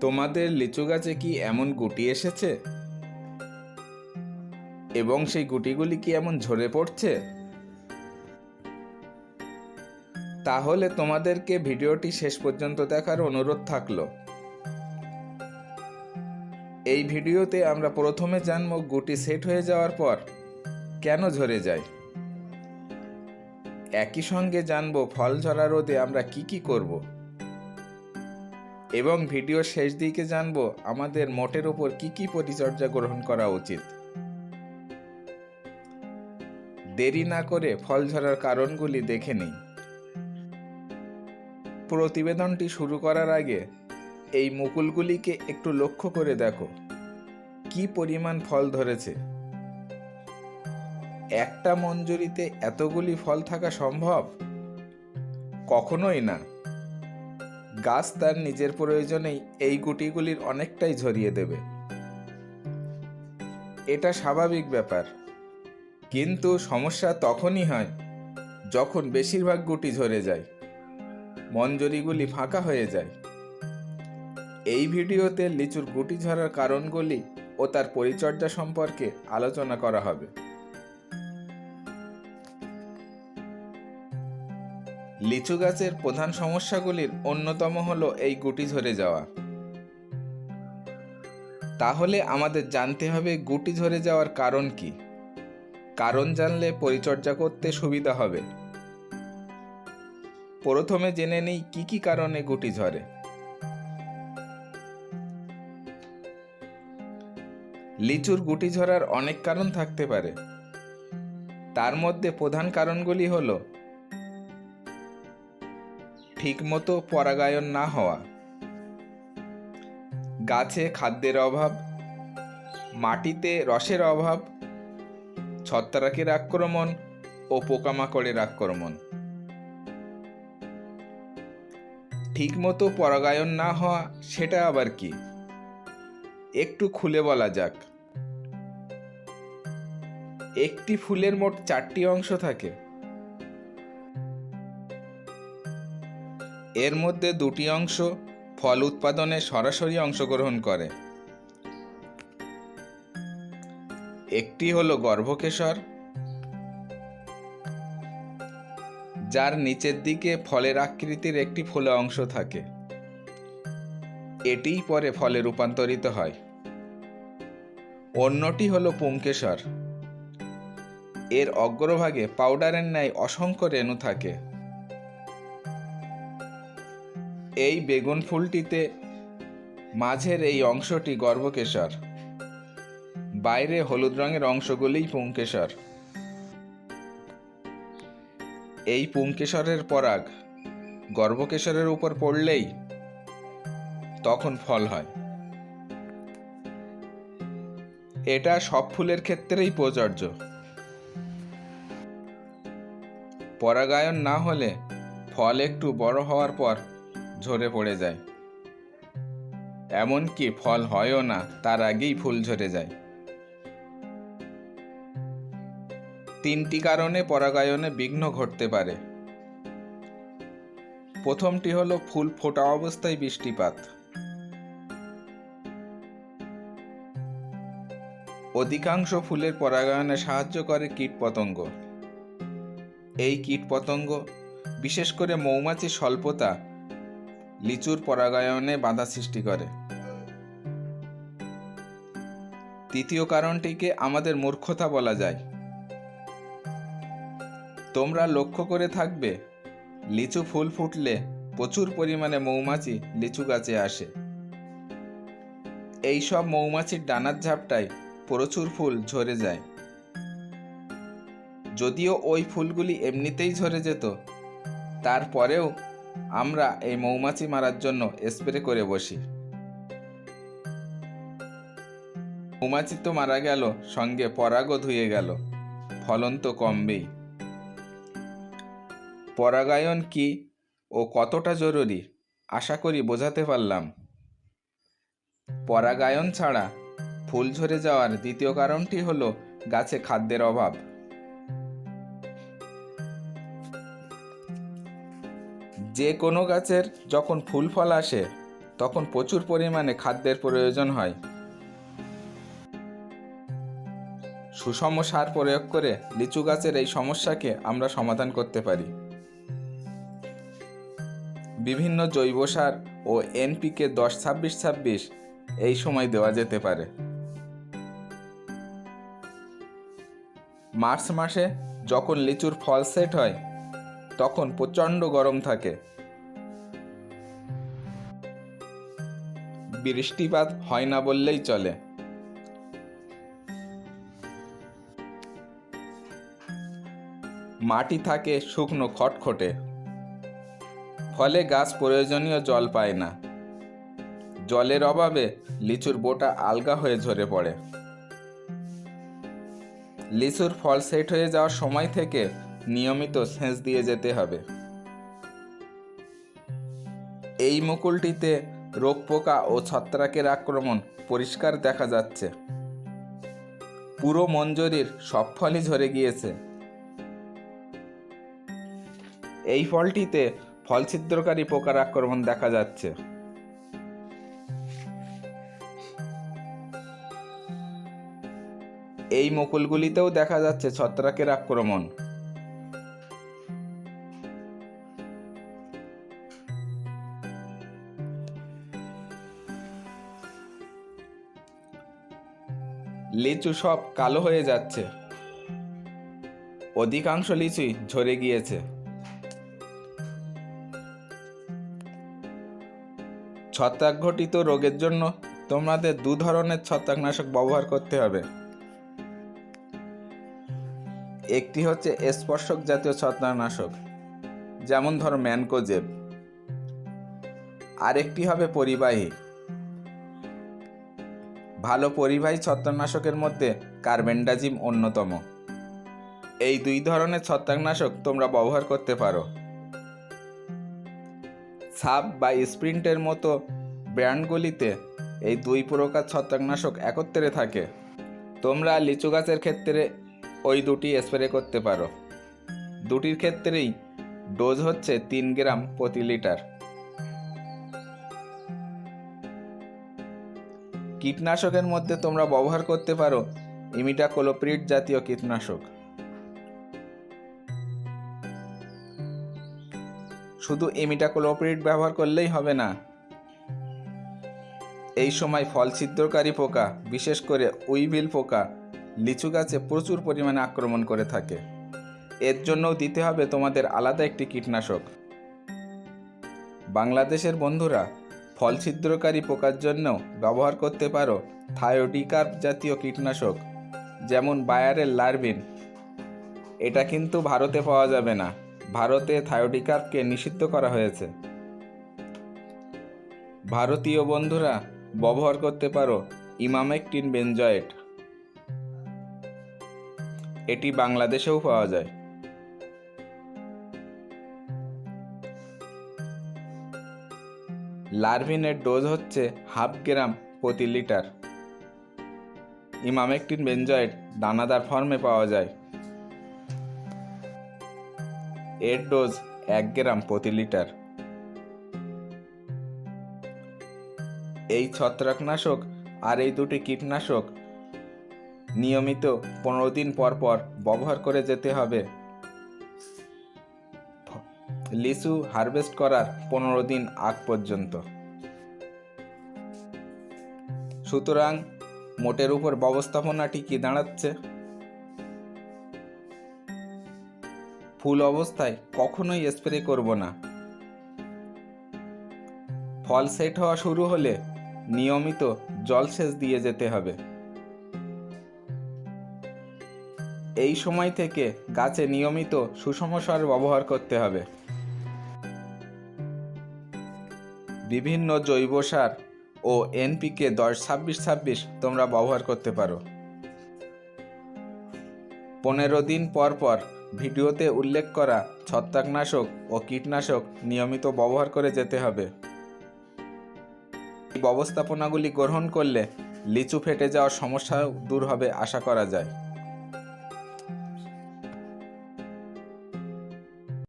তোমাদের লিচু গাছে কি এমন গুটি এসেছে? এবং সেই গুটিগুলি কি এমন ঝরে পড়ছে? তাহলে তোমাদেরকে ভিডিওটি শেষ পর্যন্ত দেখার অনুরোধ থাকল। এই ভিডিওতে আমরা প্রথমে জানব গুটি সেট হয়ে যাওয়ার পর কেন ঝরে যায়। একই সঙ্গে জানব ফল ঝরা রোদে আমরা কি কি করব। এবং ভিডিওর শেষ দিকে জানব আমাদের মোটের ওপর কি কি পরিচর্যা গ্রহণ করা উচিত। দেরি না করে ফল ঝরার কারণগুলি দেখে নিই। প্রতিবেদনটি শুরু করার আগে এই মুকুলগুলিকে একটু লক্ষ্য করে দেখো। কি পরিমাণ ফল ধরেছে? একটা মঞ্জুরিতে এতগুলি ফল থাকা সম্ভব? কখনোই না। গাছ তার নিজের প্রয়োজনেই এই গুটিগুলির অনেকটাই ঝরিয়ে দেবে। এটা স্বাভাবিক ব্যাপার। কিন্তু সমস্যা তখনই হয় যখন বেশিরভাগ গুটি ঝরে যায়, মঞ্জরিগুলি ফাঁকা হয়ে যায়। এই ভিডিওতে লিচুর গুটি ঝরার কারণগুলি ও তার পরিচর্যা সম্পর্কে আলোচনা করা হবে। লিচু গাছের প্রধান সমস্যাগুলির অন্যতম হলো এই গুটি ঝরে যাওয়া। তাহলে আমাদের জানতে হবে গুটি ঝরে যাওয়ার কারণ কি? কারণ জানলে পরিচর্যা করতে সুবিধা হবে। প্রথমে জেনে নেই কি কি কারণে গুটি ঝরে। লিচুর গুটি ঝরার অনেক কারণ থাকতে পারে। তার মধ্যে প্রধান কারণগুলি হল ঠিকমতো পরাগায়ন না হওয়া। গাছে খাদ্যের অভাব, মাটিতে রসের অভাব, ছত্রাকের আক্রমণ ও পোকামাকড়ের আক্রমণ। ঠিকমতো পরাগায়ন না হওয়া সেটা আবার কি? একটু খুলে বলা যাক। একটি ফুলের মোট চারটি অংশ থাকে। এর মধ্যে দুটি অংশ ফল উৎপাদনে সরাসরি অংশগ্রহণ করে। একটি হলো গর্ভকেশর, যার নিচের দিকে ফলের আকৃতির একটি ফোলা অংশ থাকে। এটিই পরে ফলে রূপান্তরিত হয়। অন্যটি হলো পুংকেশর। এর অগ্রভাগে পাউডারের ন্যায় অসংখ্য রেণু থাকে। এই বেগুন ফুলটিতে মাঝের এই অংশটি গর্ভকেশর। বাইরে হলুদ রঙের অংশগুলিই পুংকেশর। এই পুংকেশরের পরাগ গর্ভকেশরের উপর পড়লেই তখন ফল হয়। এটা সব ফুলের ক্ষেত্রেই প্রযোজ্য। পরাগায়ন না হলে ফল একটু বড় হওয়ার পর ঝরে পড়ে যায়। এমনকি ফল হয়ও না, তার আগেই ফুল ঝরে যায়। তিনটি কারণে পরাগায়নে বিঘ্ন ঘটতে পারে। প্রথমটি হলো ফুল ফোটা অবস্থায় বৃষ্টিপাত। অধিকাংশ ফুলের পরাগায়নে সাহায্য করে কীটপতঙ্গ এই কীটপতঙ্গ বিশেষ করে মৌমাছির স্বল্পতা লিচুর পরাগায়নে বাধা সৃষ্টি করে। তৃতীয় কারণটিকে আমাদের মূর্খতা বলা যায়। তোমরা লক্ষ্য করে থাকবে, লিচু ফুল ফুটলে প্রচুর পরিমাণে মৌমাছি লিচু গাছে আসে। এই সব মৌমাছির ডানার ঝাপটায় প্রচুর ফুল ঝরে যায়। যদিও ওই ফুলগুলি এমনিতেই ঝরে যেত, তারপরেও আমরা এই মৌমাছি মারার জন্য স্প্রে করে বসি। মৌমাছি তো মারা গেল, সঙ্গে পরাগও ধুয়ে গেল। ফলন তো কমবেই। পরাগায়ন কি ও কতটা জরুরি, আশা করি বোঝাতে পারলাম। পরাগায়ন ছাড়া ফুল ঝরে যাওয়ার দ্বিতীয় কারণটি হলো গাছে খাদ্যের অভাব। যে কোনো গাছের যখন ফুল ফল আসে, তখন প্রচুর পরিমাণে খাদ্যের প্রয়োজন হয়। সুষম সার প্রয়োগ করে লিচু গাছের এই সমস্যাকে আমরা সমাধান করতে পারি। বিভিন্ন জৈব সার ও এনপিকে দশ ছাব্বিশ ছাব্বিশ এই সময় দেওয়া যেতে পারে। মার্চ মাসে যখন লিচুর ফল সেট হয় তখন প্রচণ্ড গরম থাকে। বৃষ্টিপাত হয় না বললেই চলে। মাটি থাকে শুকনো খটখটে। ফলে গাছ প্রয়োজনীয় জল পায় না। জলের অভাবে লিচুর বোটা আলগা হয়ে ঝরে পড়ে। লিচুর ফল সেট হয়ে যাওয়ার সময় থেকে নিয়মিত সেচ দিয়ে যেতে হবে। এই মুকুলটিতে রোগ পোকা ও ছত্রাকের আক্রমণ পরিষ্কার দেখা যাচ্ছে। পুরো মঞ্জরির সব ফলই ঝরে গিয়েছে। এই ফলটিতে ফল ছিদ্রকারী পোকার আক্রমণ দেখা যাচ্ছে। এই মুকুলগুলিতেও দেখা যাচ্ছে ছত্রাকের আক্রমণ। লিচু সব কালো হয়ে যাচ্ছে। অধিকাংশ লিচুই ঝরে গিয়েছে। ছত্রাক ঘটিত রোগের জন্য তোমাদের দু ধরনের ছত্রাকনাশক ব্যবহার করতে হবে। একটি হচ্ছে স্পর্শক জাতীয় ছত্রাকনাশক, যেমন ধরো ম্যানকোজেব। আরেকটি হবে পরিবাহী। ভালো পরিবাহী ছত্রাকনাশকের মধ্যে কার্বেন্ডাজিম অন্যতম। এই দুই ধরনের ছত্রাকনাশক তোমরা ব্যবহার করতে পারো। সাব বা স্প্রিন্টের মতো ব্র্যান্ডগুলিতে এই দুই প্রকার ছত্রাকনাশক একত্রে থাকে। তোমরা লিচু গাছের ক্ষেত্রে ওই দুটি স্প্রে করতে পারো। দুটির ক্ষেত্রেই ডোজ হচ্ছে তিন গ্রাম প্রতি লিটার। কীটনাশকের মধ্যে তোমরা ব্যবহার করতে পারো। ইমিটাকোলোপ্রিড জাতীয় কীটনাশক। শুধু ইমিটাকোলোপ্রিড ব্যবহার করলেই হবে না। এই সময় ফল ছিদ্রকারী পোকা, বিশেষ করে উইভিল পোকা, লিচু গাছে প্রচুর পরিমাণে আক্রমণ করে থাকে। এর জন্যও দিতে হবে তোমাদের আলাদা একটি কীটনাশক। বাংলাদেশের বন্ধুরা ফল ছিদ্রকারী পোকার জন্য ব্যবহার করতে পারো থায়োডিকার্প জাতীয় কীটনাশক, যেমন বায়ারের লার্ভিন এটা কিন্তু ভারতে পাওয়া যাবে না। ভারতে থায়োডিকার্পকে নিষিদ্ধ করা হয়েছে। ভারতীয় বন্ধুরা, ব্যবহার করতে পারো ইমামেকটিন বেনজয়েট এটি বাংলাদেশেও পাওয়া যায়। লার্ভিনের ডোজ হচ্ছে হাফ গ্রাম প্রতি লিটার। ইমামেকটিন বেনজয়েট দানাদার ফর্মে পাওয়া যায়। এর ডোজ এক গ্রাম প্রতি লিটার। এই ছত্রাকনাশক আর এই দুটি কীটনাশক নিয়মিত পনেরো দিন পর পর ব্যবহার করে যেতে হবে। লিচু হারভেস্ট করার পনেরো দিন আগ পর্যন্ত। সুতরাং মোটের উপর ব্যবস্থাপনাটি কি দাঁড়াচ্ছে? ফুল অবস্থায় কখনোই স্প্রে করব না। ফল সেট হওয়া শুরু হলে নিয়মিত জলসেচ দিয়ে যেতে হবে। এই সময় থেকে গাছে নিয়মিত সুষম সার ব্যবহার করতে হবে। বিভিন্ন জৈব সার ও এনপিকে দশ ছাব্বিশ ছাব্বিশ তোমরা ব্যবহার করতে পারো। পনেরো দিন পর পর ভিডিওতে উল্লেখ করা ছত্রাকনাশক ও কীটনাশক নিয়মিত ব্যবহার করে যেতে হবে। এই ব্যবস্থাপনাগুলি গ্রহণ করলে লিচু ফেটে যাওয়ার সমস্যাও দূর হবে, আশা করা যায়।